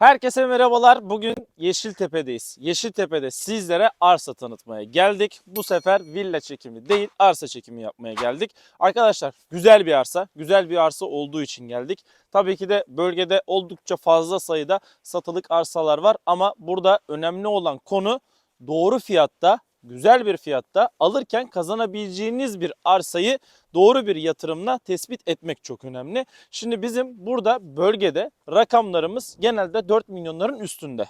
Herkese merhabalar. Bugün Yeşiltepe'deyiz. Yeşiltepe'de sizlere arsa tanıtmaya geldik. Bu sefer villa çekimi değil, arsa çekimi yapmaya geldik. Arkadaşlar güzel bir arsa, güzel bir arsa olduğu için geldik. Tabii ki de bölgede oldukça fazla sayıda satılık arsalar var ama burada önemli olan konu doğru fiyatta, güzel bir fiyatta alırken kazanabileceğiniz bir arsayı doğru bir yatırımla tespit etmek çok önemli. Şimdi bizim burada bölgede rakamlarımız genelde 4 milyonların üstünde.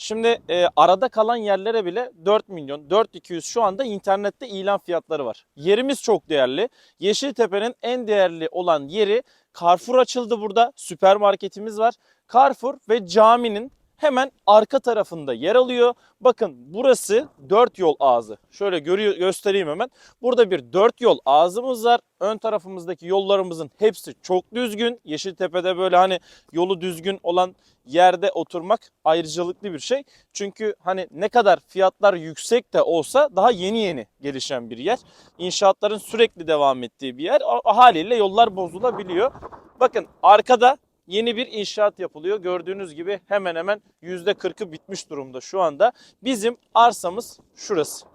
Şimdi e, arada kalan yerlere bile 4 milyon, 4200 şu anda internette ilan fiyatları var. Yerimiz çok değerli. Yeşiltepe'nin en değerli olan yeri Carrefour açıldı burada. Süpermarketimiz var. Carrefour ve caminin hemen arka tarafında yer alıyor. Bakın burası 4 yol ağzı. Şöyle görüyor, göstereyim hemen. Burada bir 4 yol ağzımız var. Ön tarafımızdaki yollarımızın hepsi çok düzgün. Yeşiltepe'de böyle hani yolu düzgün olan yerde oturmak ayrıcalıklı bir şey. Çünkü hani ne kadar fiyatlar yüksek de olsa daha yeni yeni gelişen bir yer. İnşaatların sürekli devam ettiği bir yer. Haliyle yollar bozulabiliyor. Bakın arkada yeni bir inşaat yapılıyor. Gördüğünüz gibi hemen hemen %40'ı bitmiş durumda şu anda. Bizim arsamız şurası.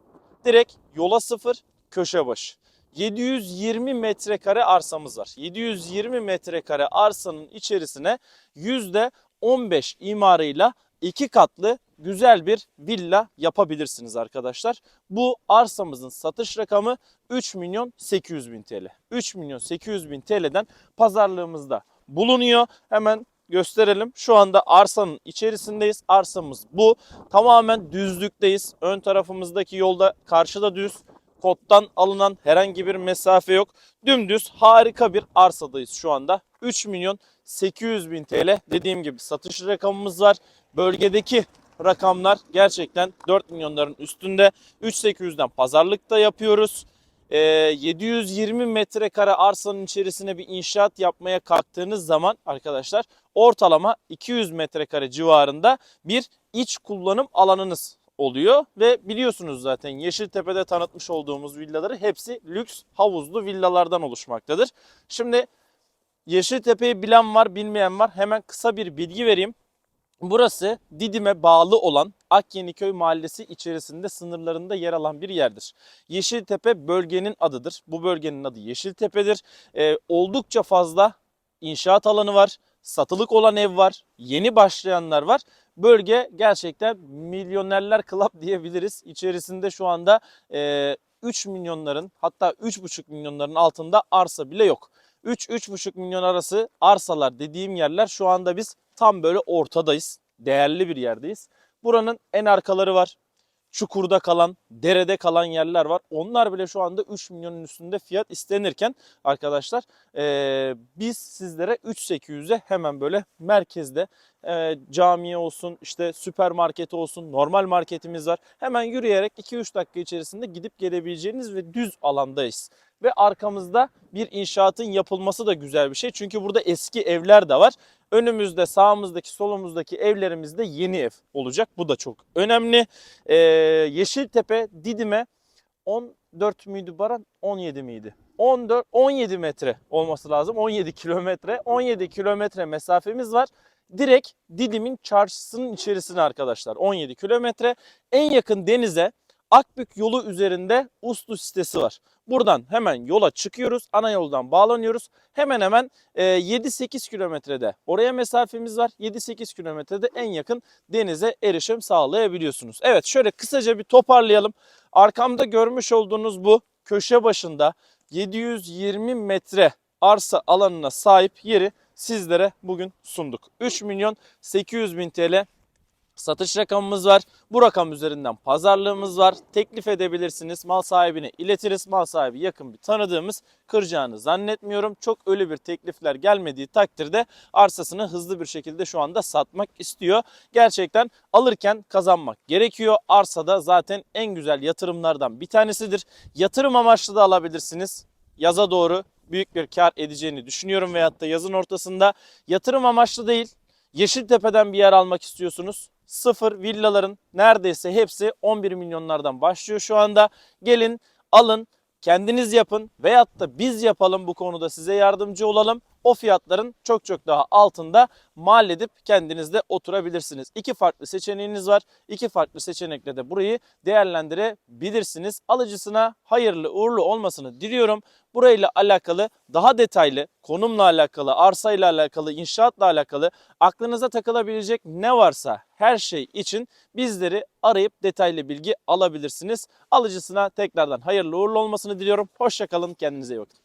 Direkt yola sıfır köşe başı. 720 metrekare arsamız var. 720 metrekare arsanın içerisine %15 imarıyla iki katlı güzel bir villa yapabilirsiniz arkadaşlar. Bu arsamızın satış rakamı 3 milyon 800 bin TL. 3 milyon 800 bin TL'den pazarlığımızda bulunuyor. Hemen gösterelim. Şu anda arsanın içerisindeyiz. Arsamız bu. Tamamen düzlükteyiz. Ön tarafımızdaki yolda karşıda düz. Kottan alınan herhangi bir mesafe yok. Dümdüz harika bir arsadayız şu anda. 3 milyon 800 bin TL dediğim gibi satış rakamımız var. Bölgedeki rakamlar gerçekten 4 milyonların üstünde. 3800'den pazarlıkta yapıyoruz. Ee, 720 metrekare arsanın içerisine bir inşaat yapmaya kalktığınız zaman arkadaşlar ortalama 200 metrekare civarında bir iç kullanım alanınız oluyor ve biliyorsunuz zaten Yeşiltepe'de tanıtmış olduğumuz villaları hepsi lüks havuzlu villalardan oluşmaktadır. Şimdi Yeşiltepe'yi bilen var bilmeyen var hemen kısa bir bilgi vereyim. Burası Didim'e bağlı olan Akyeniköy mahallesi içerisinde sınırlarında yer alan bir yerdir. Yeşiltepe bölgenin adıdır. Bu bölgenin adı Yeşiltepe'dir. Ee, oldukça fazla inşaat alanı var. Satılık olan ev var. Yeni başlayanlar var. Bölge gerçekten milyonerler club diyebiliriz. İçerisinde şu anda e, 3 milyonların hatta 3,5 milyonların altında arsa bile yok. 3-3,5 milyon arası arsalar dediğim yerler şu anda biz tam böyle ortadayız. Değerli bir yerdeyiz. Buranın en arkaları var. Çukurda kalan, derede kalan yerler var. Onlar bile şu anda 3 milyonun üstünde fiyat istenirken arkadaşlar eee, biz sizlere 3800'e hemen böyle merkezde eee camiye olsun, işte süpermarketi olsun, normal marketimiz var. Hemen yürüyerek 2-3 dakika içerisinde gidip gelebileceğiniz ve düz alandayız. Ve arkamızda bir inşaatın yapılması da güzel bir şey. Çünkü burada eski evler de var. Önümüzde, sağımızdaki, solumuzdaki evlerimizde yeni ev olacak. Bu da çok önemli. Ee, Yeşiltepe, Didim'e 14 müydü Baran? 17 miydi? 14, 17 metre olması lazım. 17 kilometre. 17 kilometre mesafemiz var. Direkt Didim'in çarşısının içerisine arkadaşlar. 17 kilometre. En yakın denize Akbük yolu üzerinde Uslu sitesi var. Buradan hemen yola çıkıyoruz. Ana yoldan bağlanıyoruz. Hemen hemen e, 7-8 kilometrede oraya mesafemiz var. 7-8 kilometrede en yakın denize erişim sağlayabiliyorsunuz. Evet şöyle kısaca bir toparlayalım. Arkamda görmüş olduğunuz bu köşe başında 720 metre arsa alanına sahip yeri sizlere bugün sunduk. 3 milyon 800 bin TL satış rakamımız var. Bu rakam üzerinden pazarlığımız var. Teklif edebilirsiniz. Mal sahibine iletiriz. Mal sahibi yakın bir tanıdığımız kıracağını zannetmiyorum. Çok ölü bir teklifler gelmediği takdirde arsasını hızlı bir şekilde şu anda satmak istiyor. Gerçekten alırken kazanmak gerekiyor. Arsada zaten en güzel yatırımlardan bir tanesidir. Yatırım amaçlı da alabilirsiniz. Yaza doğru büyük bir kar edeceğini düşünüyorum veyahut da yazın ortasında yatırım amaçlı değil Yeşiltepe'den bir yer almak istiyorsunuz. Sıfır villaların neredeyse hepsi 11 milyonlardan başlıyor şu anda. Gelin alın kendiniz yapın veyahut da biz yapalım bu konuda size yardımcı olalım. O fiyatların çok çok daha altında mal edip kendiniz de oturabilirsiniz. İki farklı seçeneğiniz var. İki farklı seçenekle de burayı değerlendirebilirsiniz. Alıcısına hayırlı uğurlu olmasını diliyorum. Burayla alakalı daha detaylı, konumla alakalı, arsayla alakalı, inşaatla alakalı aklınıza takılabilecek ne varsa her şey için bizleri arayıp detaylı bilgi alabilirsiniz. Alıcısına tekrardan hayırlı uğurlu olmasını diliyorum. Hoşçakalın, kendinize iyi bakın.